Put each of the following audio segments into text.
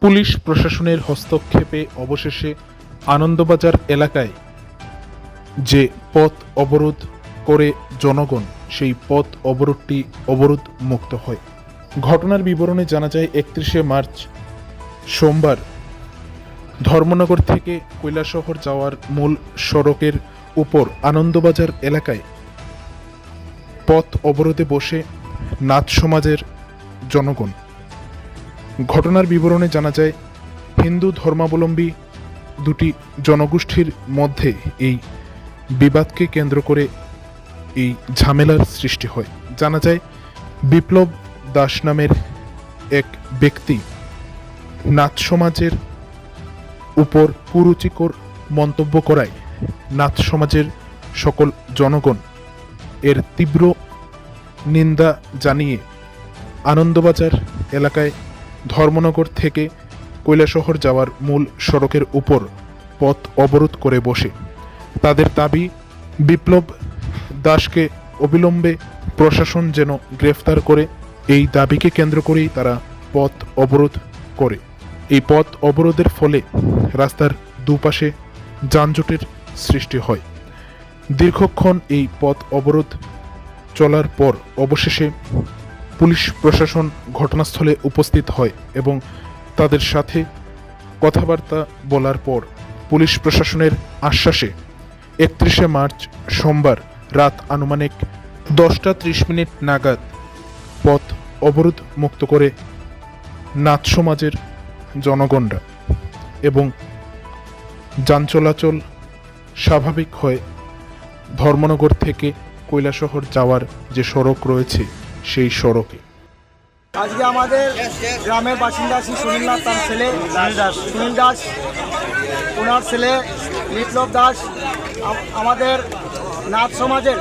Police প্রশাসনের হস্তক্ষেপে অবশেষে আনন্দবাজার এলাকায় যে পথ অবরোধ করে জনগণ, সেই পথ অবরোধটি অবরোধ মুক্ত হয়। ঘটনার বিবরণে জানা যায়, একত্রিশে মার্চ সোমবার ধর্মনগর থেকে কৈলাসহর যাওয়ার মূল সড়কের উপর আনন্দবাজার এলাকায় পথ অবরোধে বসে নাথ সমাজের জনগণ ঘটনার বিবরণে জানা যায়, হিন্দু ধর্মাবলম্বী দুটি জনগোষ্ঠীর মধ্যে এই বিবাদকে কেন্দ্র করে এই ঝামেলার সৃষ্টি হয়। জানা যায়, বিপ্লব দাস নামের এক ব্যক্তি নাথ সমাজের উপর কুরুচিকর মন্তব্য করায় নাথ সমাজের সকল জনগণ এর তীব্র নিন্দা জানিয়ে আনন্দবাজার এলাকায় ধর্মনগর থেকে কৈলাসহর যাওয়ার মূল সড়কের উপর পথ অবরোধ করে বসে। তাদের দাবি, বিপ্লব দাসকে অবিলম্বে প্রশাসন যেন গ্রেফতার করে, এই দাবিকে কেন্দ্র করেই তারা পথ অবরোধ করে। এই পথ অবরোধের ফলে রাস্তার দুপাশে যানজটের সৃষ্টি হয়। দীর্ঘক্ষণ এই পথ অবরোধ চলার পর অবশেষে পুলিশ প্রশাসন ঘটনাস্থলে উপস্থিত হয় এবং তাদের সাথে কথাবার্তা বলার পর পুলিশ প্রশাসনের আশ্বাসে একত্রিশে মার্চ সোমবার রাত আনুমানিক দশটা ত্রিশ মিনিট নাগাদ পথ অবরোধ মুক্ত করে নাথ সমাজের জনগণরা এবং যান চলাচল স্বাভাবিক হয় ধর্মনগর থেকে কৈলাসহর যাওয়ার যে সড়ক রয়েছে। সেই সড়কে। আজকে আমাদের গ্রামের বাসিন্দা শ্রী সুনীল নাথ তার ছেলে সুনীল দাস। সুনীল দাস ওনার ছেলে বিপ্লব দাস আমাদের নাথ সমাজের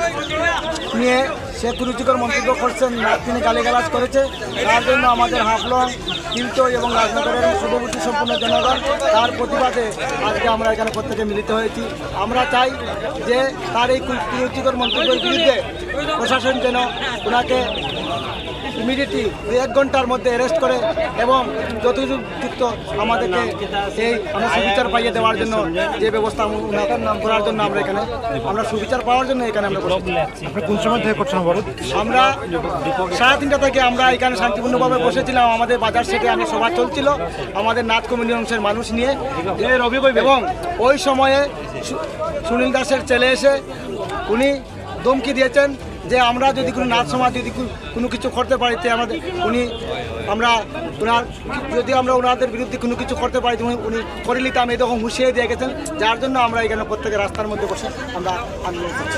নিয়ে সে কুরুচিকর মন্তব্য করছেন নাথ তিনি গালিগালাজ করেছে। তার জন্য আমাদের হাফলং তিলটো এবং রাজনগরের শুভবুদ্ধি সম্পূর্ণ জনগণ তার প্রতিবাদে আজকে আমরা এখানে প্রত্যেকে মিলিত হয়েছি। আমরা চাই যে তার এই কুরুচিকর মন্তব্যের বিরুদ্ধে প্রশাসন যেন ওনাকে ইমিডিয়েটলি দু এক ঘণ্টার মধ্যে অ্যারেস্ট করে এবং যথোপযুক্ত আমাদেরকে এই আমরা সুবিচার পাইয়ে দেওয়ার জন্য যে ব্যবস্থা উনাদের নাম করার জন্য আমরা এখানে আমরা সুবিচার পাওয়ার জন্য এখানে আমরা কোন সময় থেকে করছেন আমরা সাড়ে তিনটা থেকে আমরা এখানে শান্তিপূর্ণভাবে বসেছিলাম। আমাদের বাজার সেটে আমি সভা চলছিল। আমাদের নাথ কমিউনি অংশের মানুষ নিয়ে। এবং ওই সময়ে সুনীল দাসের ছেলে এসে উনি ধমকি দিয়েছেন। যে আমরা যদি কোনো নাচ সমাজ যদি কোনো কিছু করতে পারি, তো আমাদের উনি আমরা ওনার যদি আমরা ওনাদের বিরুদ্ধে কোনো কিছু করতে পারি উনি করে আমি এরকম হুঁশিয়ে দিয়ে গেছেন, যার জন্য আমরা এখানে প্রত্যেকের রাস্তার মধ্যে বসে আমরা আন্দোলন করছি।